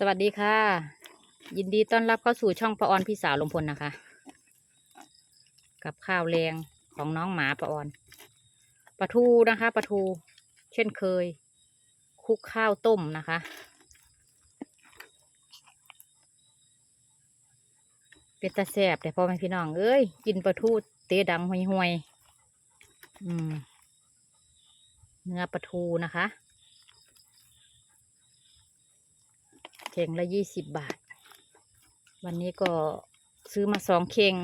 สวัสดีค่ะ ยินดีต้อนรับเข้าสู่ช่องปะออนพี่สาวลมพลนะคะ กับข้าวแรงของน้องหมาปะออนปลาทูนะคะปลาทู เช่นเคย คุกข้าวต้มนะคะ เป็นตาแสบแต่พอแม่พี่น้องเอ้ยกินปลาทูเตะดังห่วยห่วยๆอืมเนื้อปลาทูนะคะ ข่งละยี่สิบบาท วันนี้ก็ซื้อมาสองเข่ง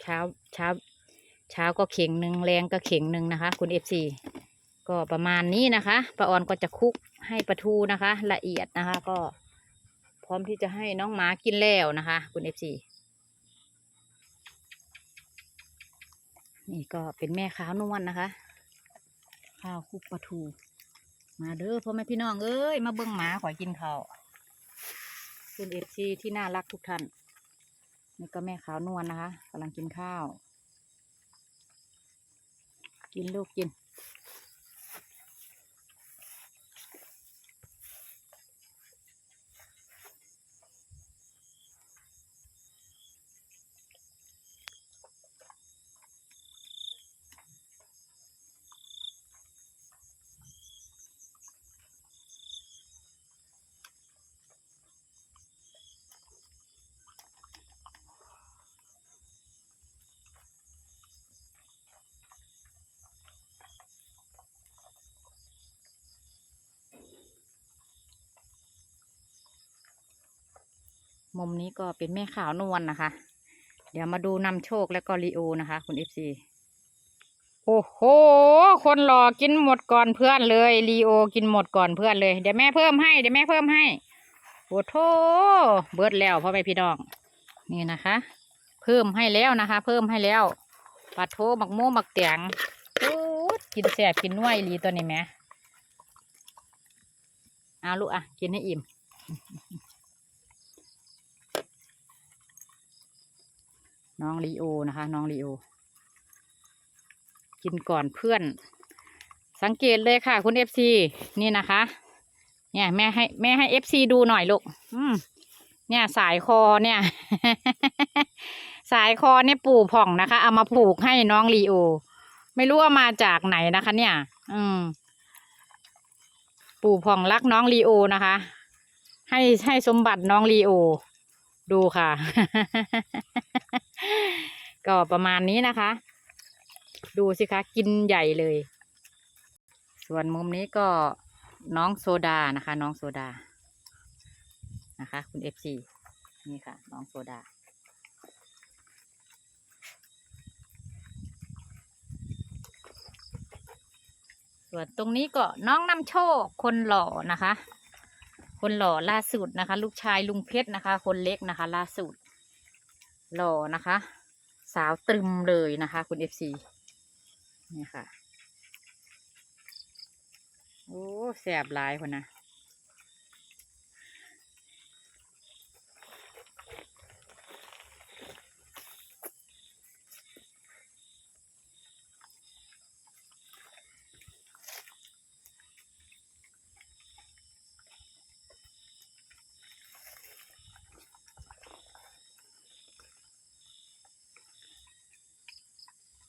เช้าเช้าเช้าก็เข่งหนึ่งแรงก็เข่งหนึ่งนะคะ คุณเอฟซีก็ประมาณนี้นะคะป้าออนก็จะคุกให้ปลาทูนะคะ ละเอียดนะคะ ก็พร้อมที่จะให้น้องหมากินแล้วนะคะ คุณเอฟซีนี่ก็เป็นแม่ขาวนวลนะคะ ข้าวคุกปลาทู มาเด้อพ่อแม่พี่น้องเอ้ยมาเบิ่งหมาขอยกินข้าวคุณเอฟซีที่น่ารักทุกท่านนี่ก็แม่ขาวนวลนะคะกำลังกินข้าว กินลูกกิน มุมนี้ก็เป็นแม่ขาวนวลนะคะ เดี๋ยวมาดูนำโชคและก็ลีโอนะคะ คุณเอฟซีโอ้โห คนหล่อกินหมดก่อนเพื่อนเลยลีโอกินหมดก่อนเพื่อนเลย เดี๋ยวแม่เพิ่มให้ เดี๋ยวแม่เพิ่มให้โอ้โถเบิดแล้วพ่อแม่พี่น้อง นี่นะคะ เพิ่มให้แล้วนะคะ เพิ่มให้แล้วปลาโทหมักโม่หมักเตียงโอ้กินแสบกินน่วยลีตัวนี้แม่เอาลูกอะ กินให้อิ่ม น้องลีโอนะคะ น้องลีโอ กินก่อนเพื่อน สังเกตเลยค่ะคุณเอฟซีนี่นะคะ เนี่ยแม่ให้แม่ให้เอฟซีดูหน่อยลูกอืมเนี่ยสายคอเนี่ย สายคอเนี่ยปู่ผ่องนะคะ เอามาผูกให้น้องลีโอ ไม่รู้ว่ามาจากไหนนะคะ เนี่ย อืม ปู่ผ่องรักน้องลีโอนะคะ ให้ให้สมบัติน้องลีโอ ดูค่ะ ก็ประมาณนี้นะคะ ดูสิคะ กินใหญ่เลย ส่วนมุมนี้ก็น้องโซดานะคะ น้องโซดา นะคะ คุณเอฟซีนี่ค่ะ น้องโซดาส่วนตรงนี้ก็น้องนำโชคคนหล่อนะคะ คนหล่อล่าสุดนะคะ ลูกชายลุงเพชรนะคะ คนเล็กนะคะ ล่าสุด หล่อนะคะ สาวตรึมเลยนะคะ คุณเอฟซีนี่ค่ะ โอ้แสบลายคนนะ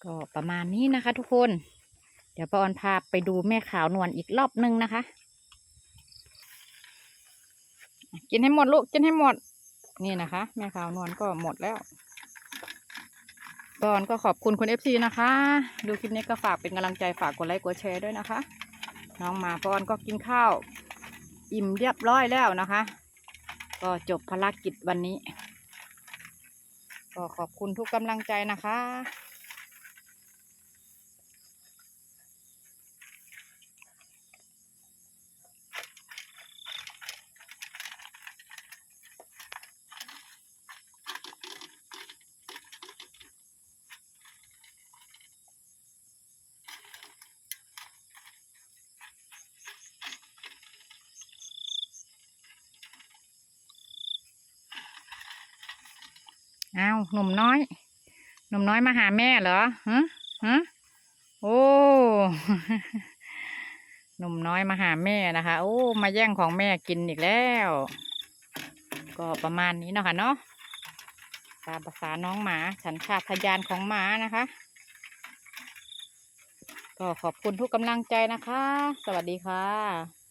ก็ประมาณนี้นะคะ ทุกคน เดี๋ยวป้าออนพาไปดูแม่ขาวนวลอีกรอบนึงนะคะ กินให้หมดลูกกินให้หมด นี่นะคะ แม่ขาวนวลก็หมดแล้วปอนก็ขอบคุณคุณเอฟซีนะคะ ดูคลิปนี้ก็ฝากเป็นกำลังใจฝากกดไลค์กดแชร์ด้วยนะคะ น้องหมาป้ออนก็กินข้าว อิ่มเรียบร้อยแล้วนะคะ ก็จบภารกิจวันนี้ ก็ขอบคุณทุกกำลังใจนะคะ อ้าวหนุ่มน้อย หนุ่มน้อยมาหาแม่เหรอฮะฮะโอ้หนุ่มน้อยมาหาแม่นะคะ โอ้ มาแย่งของแม่กินอีกแล้ว ก็ประมาณนี้เนาะค่ะเนาะตามภาษาน้องหมาสัญชาตญาณของหมานะคะ ก็ขอบคุณทุกกำลังใจนะคะ สวัสดีค่ะ